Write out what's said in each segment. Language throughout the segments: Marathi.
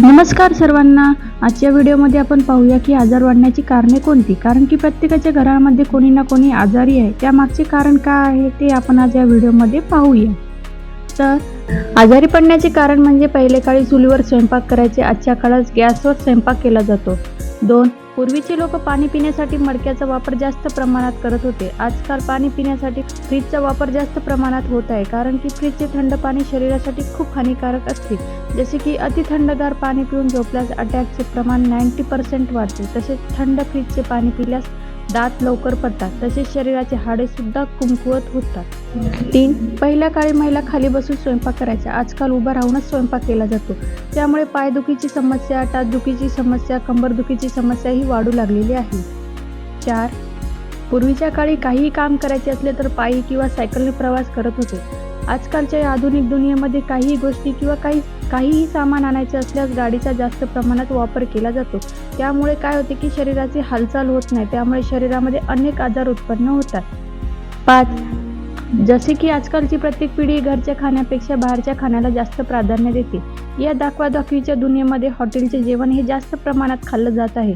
नमस्कार सर्वांना. आजच्या व्हिडिओमध्ये आपण पाहूया की आजार वाढण्याची कारणे कोणती? कारण की प्रत्येकाच्या घरामध्ये कोणी ना कोणी आजारी आहे. त्यामागचे कारण काय आहे ते आपण आज या व्हिडिओमध्ये पाहूया. तर आजारी पडण्याचे कारण म्हणजे पहिले काळी चुलीवर स्वयंपाक करायचे. आजच्या काळात गॅसवर स्वयंपाक केला जातो. दोन पूर्वीचे लोक पाणी पिण्यासाठी मडक्याचा वापर जास्त प्रमाणात करत होते. आजकाल पाणी पिण्यासाठी फ्रीजचा वापर जास्त प्रमाणात होत आहे कारण की फ्रीजचे थंड पाणी शरीरासाठी खूप हानिकारक असते. जसे की अति थंडगार पाणी पिऊन झोपल्यास अटॅकचे प्रमाण नाईंटी पर्सेंट वाढते. तसेच थंड फ्रीजचे पाणी पिल्यास दात लवकर पडतात. तसेच शरीराचे हाडे सुद्धा होतात. तीन पहिल्या काळी महिला खाली बसून स्वयंपाक करायच्या. आजकाल उभा राहूनच स्वयंपाक केला जातो. त्यामुळे पायदुखीची समस्या टाचदुखीची समस्या कंबरदुखीची समस्या ही वाढू लागलेली आहे. चार पूर्वीच्या काळी काहीही काम करायचे असले तर पायी किंवा सायकलने प्रवास करत होते. आजकालच्या या आधुनिक दुनियेमध्ये काहीही गोष्टी किंवा काही काहीही सामान आणायचे असल्यास गाडीचा जास्त प्रमाणात वापर केला जातो. त्यामुळे काय होते की शरीराची हालचाल होत नाही. त्यामुळे शरीरामध्ये अनेक आजार उत्पन्न होतात. पाच जसे की आजकालची प्रत्येक पिढी घरच्या खाण्यापेक्षा बाहेरच्या खाण्याला जास्त प्राधान्य देते. या दाखवादाखवीच्या दुनियेमध्ये हॉटेलचे जेवण हे जास्त प्रमाणात खाल्लं जात आहे.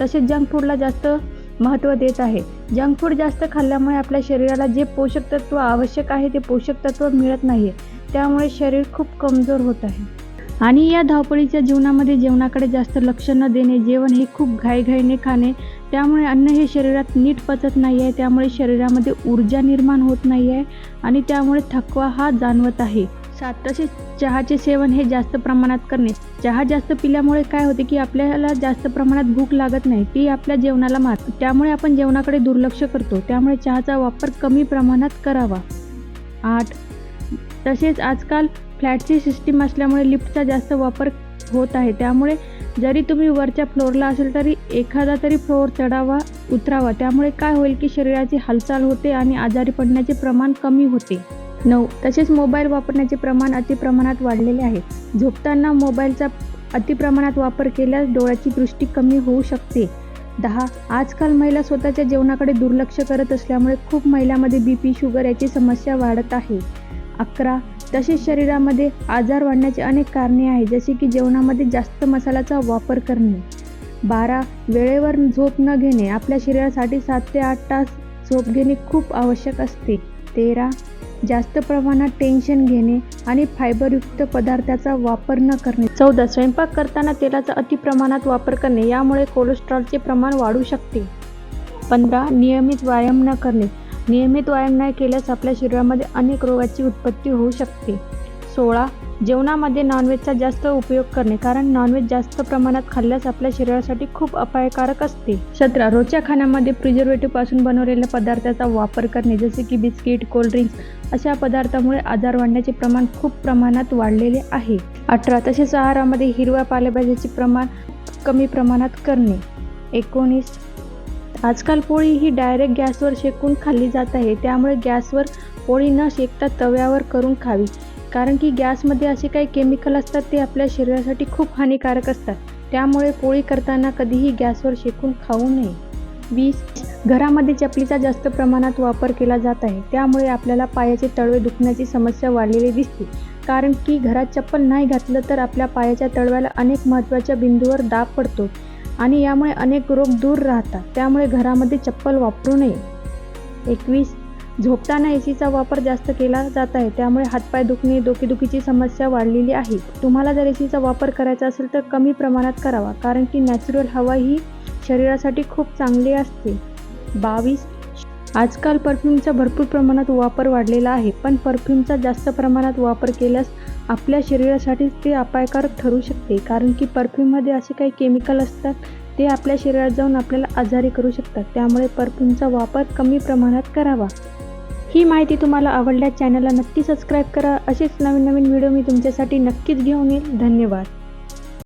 तसेच जंक फूडला जास्त महत्त्व देत आहे. जंक फूड जास्त खाल्ल्यामुळे आपल्या शरीराला जे पोषक तत्व आवश्यक आहे ते पोषक तत्व मिळत नाही त्यामुळे शरीर खूप कमजोर होत आहे. आणि या धावपळीच्या जीवनामध्ये जेवणाकडे जास्त लक्ष न देणे जेवण हे खूप घाईघाईने खाणे त्यामुळे अन्न हे शरीरात नीट पचत नाही आहे त्यामुळे शरीरामध्ये ऊर्जा निर्माण होत नाही आहे आणि त्यामुळे थकवा हा जाणवत आहे. सात तसेच चहाचे सेवन हे जास्त प्रमाणात करणे. चहा जास्त पिल्यामुळे काय होते की आपल्याला जास्त प्रमाणात भूक लागत नाही ती आपल्या जेवणाला मारते त्यामुळे आपण जेवणाकडे दुर्लक्ष करतो. त्यामुळे चहाचा वापर कमी प्रमाणात करावा. आठ. तसेच आजकाल फ्लॅटची सिस्टीम असल्यामुळे लिफ्टचा जास्त वापर होत आहे. त्यामुळे जरी तुम्ही वरच्या फ्लोअरला असेल तरी एखादा तरी फ्लोअर चढावा उतरावा. त्यामुळे काय होईल की शरीराची हालचाल होते आणि आजारी पडण्याचे प्रमाण कमी होते. नऊ. तसेच मोबाईल वापरण्याचे प्रमाण अतिप्रमाणात वाढलेले आहे. झोपताना मोबाईलचा अतिप्रमाणात वापर केल्यास डोळ्याची दृष्टी कमी होऊ शकते. दहा. आजकाल महिला स्वतःच्या जेवणाकडे दुर्लक्ष करत असल्यामुळे खूप महिलांमध्ये बी पी शुगर याची समस्या वाढत आहे. अकरा. तसेच शरीरामध्ये आजार वाढण्याचे अनेक कारणे आहेत जसे की जेवणामध्ये जास्त मसाल्याचा वापर करणे. बारा वेळेवर झोप न घेणे. आपल्या शरीरासाठी सात ते आठ तास झोप घेणे खूप आवश्यक असते. तेरा जास्त प्रमाणात टेन्शन घेणे आणि फायबरयुक्त पदार्थाचा वापर न करणे. चौदा स्वयंपाक करताना तेलाचा अति प्रमाणात वापर करणे. यामुळे कोलेस्ट्रॉलचे प्रमाण वाढू शकते. पंधरा नियमित व्यायाम न करणे. नियमित व्यायाम नाही केल्यास आपल्या शरीरामध्ये अनेक रोगाची उत्पत्ती होऊ शकते. सोळा जेवणामध्ये नॉनव्हेजचा जास्त उपयोग करणे कारण नॉनव्हेज जास्त प्रमाणात खाल्ल्यास आपल्या शरीरासाठी खूप अपायकारक असते. सतरा रोजच्या खाण्यामध्ये प्रिझर्वेटिव्हपासून बनवलेल्या पदार्थाचा वापर करणे जसे की बिस्किट कोल्ड्रिंक्स अशा पदार्थामुळे आजार वाढण्याचे प्रमाण खूप प्रमाणात वाढलेले आहे. अठरा तसेच आहारामध्ये हिरव्या पालेभाज्याचे प्रमाण कमी प्रमाणात करणे. एकोणीस आजकाल पोळी ही डायरेक्ट गॅसवर शेकून खाल्ली जात आहे. त्यामुळे गॅसवर पोळी न शेकता तव्यावर करून खावी. कारण की गॅसमध्ये असे काही केमिकल असतात ते आपल्या शरीरासाठी खूप हानिकारक असतात. त्यामुळे पोळी करताना कधीही गॅसवर शेकून खाऊ नये. वीस घरामध्ये चपलीचा जास्त प्रमाणात वापर केला जात आहे. त्यामुळे आपल्याला पायाचे तळवे दुखण्याची समस्या वाढलेली दिसते. कारण की घरात चप्पल नाही घातलं तर आपल्या पायाच्या तळव्याला अनेक महत्त्वाच्या बिंदूवर दाब पडतो. आणि यामुळे अनेक रोग दूर राहतात. त्यामुळे घरामध्ये चप्पल वापरू नये. एकवीस झोपताना ए सीचा वापर जास्त केला जात आहे. त्यामुळे हातपाय दुखणे डोकेदुखीची समस्या वाढलेली आहे. तुम्हाला जर ए सीचा वापर करायचा असेल तर कमी प्रमाणात करावा कारण की नॅचरल हवा ही शरीरासाठी खूप चांगली असते. बावीस आजकाल परफ्यूमचा भरपूर प्रमाणात वापर वाढलेला आहे पण परफ्यूमचा जास्त प्रमाणात वापर केल्यास आपल्या शरीरासाठी ते अपायकारक ठरू शकते कारण की परफ्यूममध्ये असे काही केमिकल असतात ते आपल्या शरीरात जाऊन आपल्याला आजारी करू शकतात. त्यामुळे परफ्यूमचा वापर कमी प्रमाणात करावा. ही माहिती तुम्हाला आवडल्यास चॅनलला नक्की सबस्क्राईब करा. असेच नवीन नवीन व्हिडिओ मी तुमच्यासाठी नक्कीच घेऊन येईल. धन्यवाद.